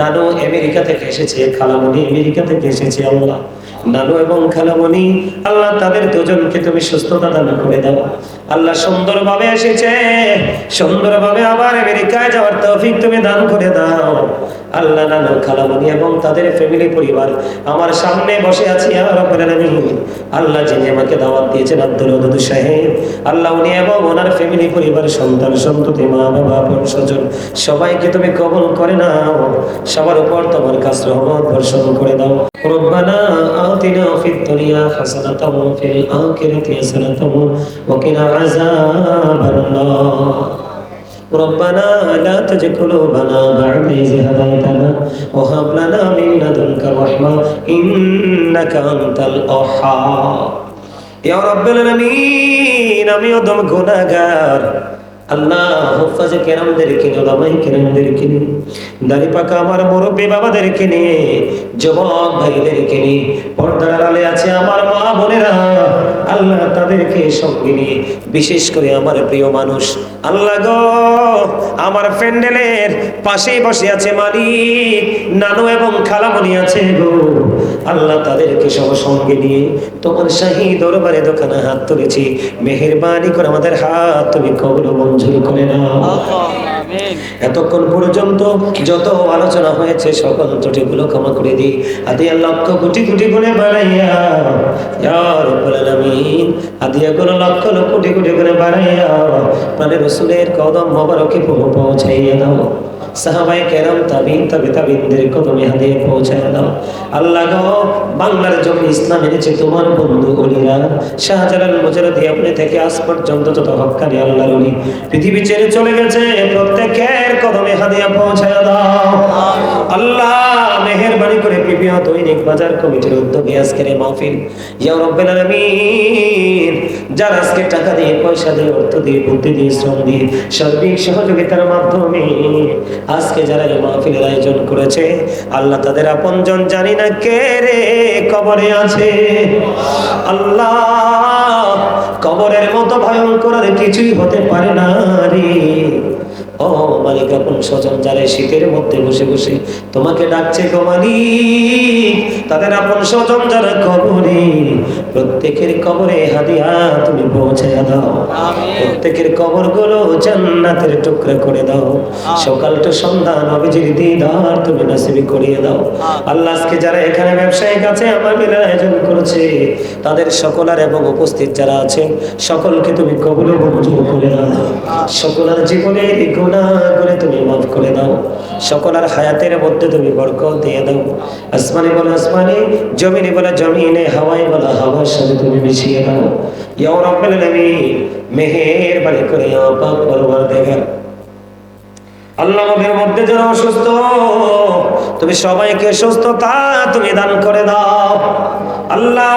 নানু আমেরিকা থেকে এসেছে, খালামণি আমেরিকা থেকে এসেছে, আল্লাহ। নানু এবং খালামণি, আল্লাহ তাদের দুজনকে তুমি সুস্থতা দান করে দাও। আল্লাহ সুন্দরভাবে এসেছে, সুন্দরভাবে আবার আমেরিকায় যাওয়ার তৌফিক তুমি দান করে দাও। আল্লাহ, নানু, খালামণি এবং তাদের ফ্যামিলি পরিবার, আমার সামনে বসে আছি আল্লাহ যিনি আমাকে দাওয়াত দিয়েছেন, আব্দুল ওদুদ সাহেব, আল্লাহ উনি এবং ওনার ফ্যামিলি পরিবার, সন্তান, সন্ততি মা বাবা স্বজন, সবাইকে তুমি কবল করে নাও। সবার উপর তোমার কাছ রহমত বর্ষণ করে দাও রব্বানা আতিনা ফিদ দুনিয়া হাসানাতাও ওয়া ফিল আখিরাতি হাসানাতাও ওয়া কিনা আযাবান নার ربنا لا تزغ قلوبنا بعد إذ هديتنا وهب لنا من لدنك رحمة إنك أنت الوهاب يا رب العالمين আমি অদম গুনাহগার আল্লাহ দাড়ি পাকা আমার পর্দার আড়ালে আছে আমার মা আল্লাহ তাদেরকে সঙ্গে নিয়ে, বিশেষ করে আমার প্রিয় মানুষ, আল্লাহ গো, আমার প্যান্ডেলের পাশেই বসে আছে মালিক, নানু এবং খালামণি আছে গো। আল্লাহ তাদেরকে সব সঙ্গে নিয়ে তোমার শাহী দরবারে দোকানে হাত তুলেছি। মেহেরবানি করে আমাদের হাত তুমি কবল মঞ্জুর করে না এতক্ষণ পর্যন্ত যত আলোচনা হয়েছে সকল ত্রুটিগুলো ক্ষমা করে দিই। আদিয়া লক্ষ কোটি কোটি গুণে বাড়াইয়া, ইয়া রব্বুল আলামিন আদিয়া গুলো লক্ষ লক্ষ কোটি কোটি গুণে বাড়াইয়া মানে রসুলের কদম মোবারকে পৌঁছাইয়া দাও। সাহাবাই কেরাম তাবিন তবে তাবিনদের কদমে হাদিয়ে পৌঁছায় দাও। আল্লাহ গো, বাংলার জমি ইসলাম এনেছে তোমার বন্ধু অলিরা। শাহজালাল মুজারদি আপনি থেকে আজ পর্যন্ত যত হকানি আল্লাহর অলি পৃথিবী ছেড়ে চলে গেছে, প্রত্যেকের কদমে হাদিয়া পৌঁছায় দাও। আল্লাহ, মেহেরবানি করে প্রিয় দৈনিক বাজার কমিটির উদ্যোগে আজকের এই মাহফিল। ইয়া রব্বুল আলামিন, যারা আজকে টাকা দিয়ে, পয়সা দিয়ে, অর্থ দিয়ে, বুদ্ধি দিয়ে, শ্রম দিয়ে, সার্বিক সহযোগিতার মাধ্যমে আজকে যারা এই মাহফিলের আয়োজন করেছে, আল্লাহ তাদের আপনজন জানি না কে রে কবরে আছে। আল্লাহ, কবরের মতো ভয়ঙ্কর কিছুই হতে পারে না রে। ও মালিক আপন স্বজন যারা শীতের মধ্যে বসে বসে তোমাকে ডাকছে গো মালিক তাদের আপন স্বজন যারা কবরে প্রত্যেকের কবরে হাদিয়া তুমি পৌঁছে দাও। প্রত্যেকের কবরগুলো জান্নাতের টুকরা করে দাও। সকাল তো সন্ধ্যা নবীজির দিদার তুমি নসিবি করিয়ে দাও। আল্লাহ আজকে যারা এখানে ব্যবসায়িক আছে আমার মিলের আয়োজন করেছে। তাদের সকলার এবং উপস্থিত যারা আছে সকলকে তুমি কবলে মঞ্জুর করে দাও। সকলের জীবনের গুণা করে তুমি মাফ করে দাও। সকলের হায়াতের মধ্যে তুমি বরকত দিয়ে দাও। আসমানি বলে আসমানি, জমিনে বলে জমিনে হাওয়াই বলে হাওয়ার সাথে তুমি মিশিয়ে দাও ইয়া রব্বুল আলামিন, মেহেরবানি করে আপা পরবার দেখা আল্লাহ আমাদের মধ্যে যারা অসুস্থ, তুমি সবাইকে সুস্থতা তুমি দান করে দাও। আল্লাহ,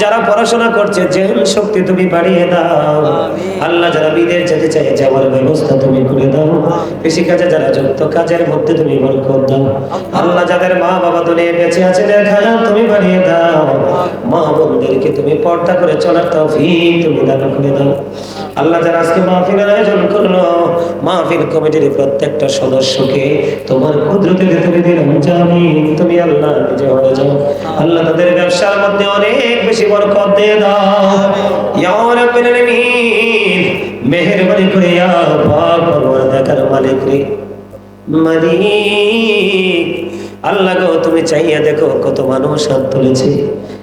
যারা পড়াশোনা করছে জেন শক্তি তুমি বাড়িয়ে দাও। আল্লাহ, যারা বিদেশ যেতে চাই যাওয়ার ব্যবস্থা তুমি করে দাও। কৃষি কাজে যারা যুক্ত, কাজের মধ্যে তুমি বরকত দাও। আল্লাহ, যাদের মা বাবা দুনিয়া বেঁচে আছে, দেখা তুমি বাড়িয়ে দাও। মা বোনদেরকে তুমি পর্দা করে চলার তৌফিক তুমি দান করে দাও। আল্লাহ, যারা আজকে মাহফিলের আয়োজন করল, মাহফিল কমিটির প্রত্যেকটা সদস্যকে তোমার কুদরতে তুমি দিলাম জামিন তুমি আল্লাহ নিজে হয়ে যাও। আল্লাহ তাদের ব্যবসার মধ্যে অনেক বেশি বরকত দিয়ে দাও। মেহেরবানি করে, ইয়া মালিক রে। আল্লাহ গো, তুমি চাইয়া দেখো কত মানুষ হাত তুলেছে।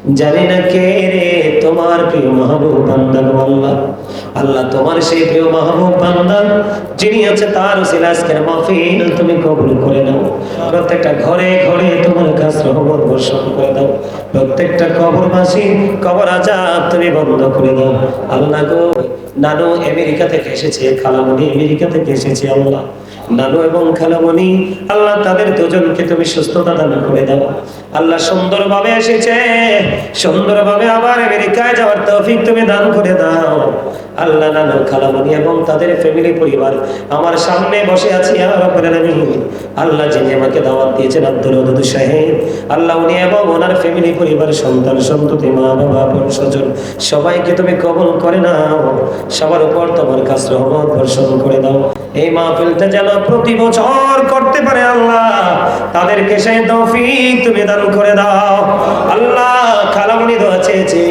জানি না কে রে তোমার প্রিয় মাহবুব বান্দা আল্লাহ। আল্লাহ তোমার সেই প্রিয় মাহবুব বান্দা, যিনি আছে তার উসিলা আজকের মাহফিল তুমি কবুল করে নাও। প্রত্যেকটা ঘরে ঘরে তোমার কাছ রহমত বর্ষণ করে দাও। প্রত্যেকটা কবরবাসী, কবর আজাব তুমি বন্ধ করে দাও। আল্লাহ গো, নানু আমেরিকা থেকে এসেছে, খালামণি আমেরিকা থেকে এসেছে আল্লাহ। নানু এবং খালামণি, আল্লাহ তাদের দুজনকে তুমি সুস্থতা দান করে দাও। আল্লাহ সুন্দরভাবে এসেছে। সুন্দরভাবে আবার আমেরিকায় যাওয়ার তৌফিক তুমি দান করে দাও। আল্লাহ নানু খালামণি এবং তাদের ফ্যামিলি পরিবার আমার সামনে বসে আছে আল্লাহ যিনি আমাকে দাওয়াত দিয়েছেন, আব্দুল সাহেব, আল্লাহ উনি এবং ওনার ফ্যামিলি পরিবার, সন্তান, সন্ততি, মা, বাবা আপন স্বজন, সবাইকে তুমি কবল করে নাও। সবার উপর তোমার কাছে রহমত বর্ষণ করে দাও। এই মাহফিলটা যেন প্রতি বছর করতে পারে আল্লাহ, তাদেরকে সেই তৌফিক তুমি দান করে দাও। আল্লাহ খালামণি দোয়া চেয়েছে।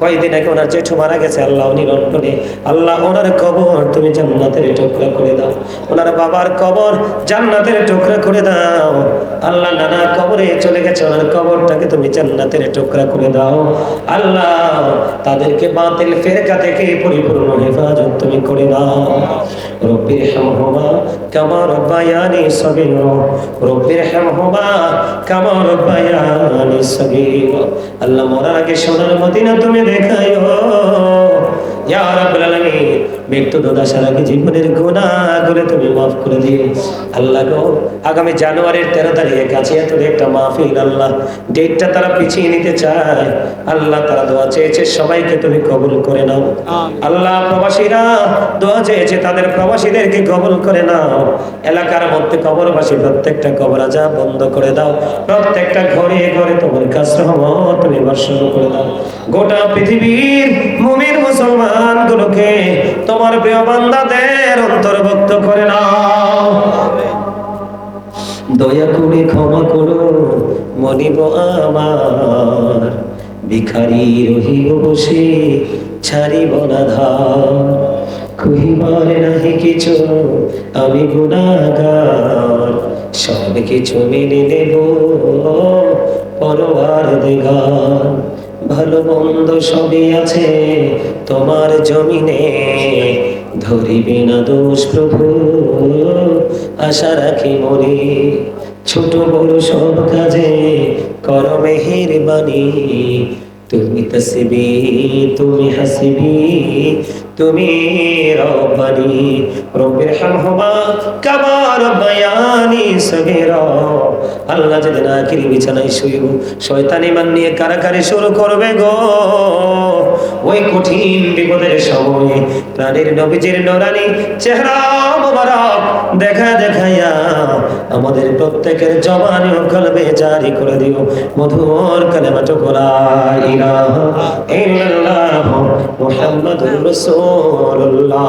কয়েকদিন আগে ওনার জেঠু মারা গেছে, আল্লাহ উনি লন্ডনে আল্লাহ ওনার কবর তুমি জান্নাতের টুকরা করে দাও। ওনার বাবার কবর জান্নাতের টুকরা করে দাও। আল্লাহ নানা কবরে চলে গেছে, ওনার কবরটাকে তুমি জান্নাতের টুকরা করে দাও। আল্লাহ তাদেরকে বাতিল ফেরকা থেকে পরিপূর্ণ হেফাজত তুমি করে দাও। রব্বির হামহুমা কামা রব্বায়ানি সগীরা। রব্বির হামহুমা কামা রব্বায়ানি সগীরা। আল্লাহ মরার আগে সোনার মদিনা তুমি দেখাইও ইয়া রাব্বুল আগে জীবনের গুনাহগুলো তুমি মাফ করে দিও? আল্লাহ গো আগামী জানুয়ারির তেরো তারিখে কাছে একটা মাহফিল আল্লাহ ডেটটা তারা পিছিয়ে নিতে চায়। আল্লাহ তারা দোয়া চেয়েছে সবাইকে তুমি কবুল করে নাও। আল্লাহ প্রবাসীরা দোয়া চেয়েছে তাদের প্রবাসীদেরকে কবুল করে নাও। এলাকার মধ্যে কবরবাসী প্রত্যেকটা কবর আজা বন্ধ করে দাও। প্রত্যেকটা ঘরে ঘরে তোমার কাছে রহমত তুমি বর্ষণ করে দাও। গোটা পৃথিবীর মুমিন মুসলমান গুলোকে তোমার প্রিয় বান্দাদের অন্তর্ভুক্ত করে নাও। দয়া করে ক্ষমা করো, মনিব আমার। ভিখারি রহিব বসে ছাড়িব না ধার। কহিবার নাহি কিছু, আমি গুণাগার। সব কিছু মেনে নেব পরবার দেগার। ভালো মন্দ সবই আছে তোমার জমিনে। ধরিবে না দোষ প্রভু। আশা রাখি মরি। ছোট বড় সব কাজে কর মেহের বাণী তুমি তসবি, তুমি হাসিবি, তুমি রব্বির হামহুমা কামা রব্বায়ানি সগীরা আল্লাহ যেদিন আখিরি বিছানায় শুইব। শয়তানি মান নিয়ে কারাকারি শুরু করবে গো। ওই কঠিন বিপদের সময় প্রাণের নবীজির নোরানি চেহারা মোবারক দেখা দেখাইয়া আমাদের প্রত্যেকের জবানি ও কলবে জারি করে দিও। মধুর কালেমাটো লা ইলাহা ইল্লাল্লাহ মুহাম্মাদুর রাসূলুল্লাহ।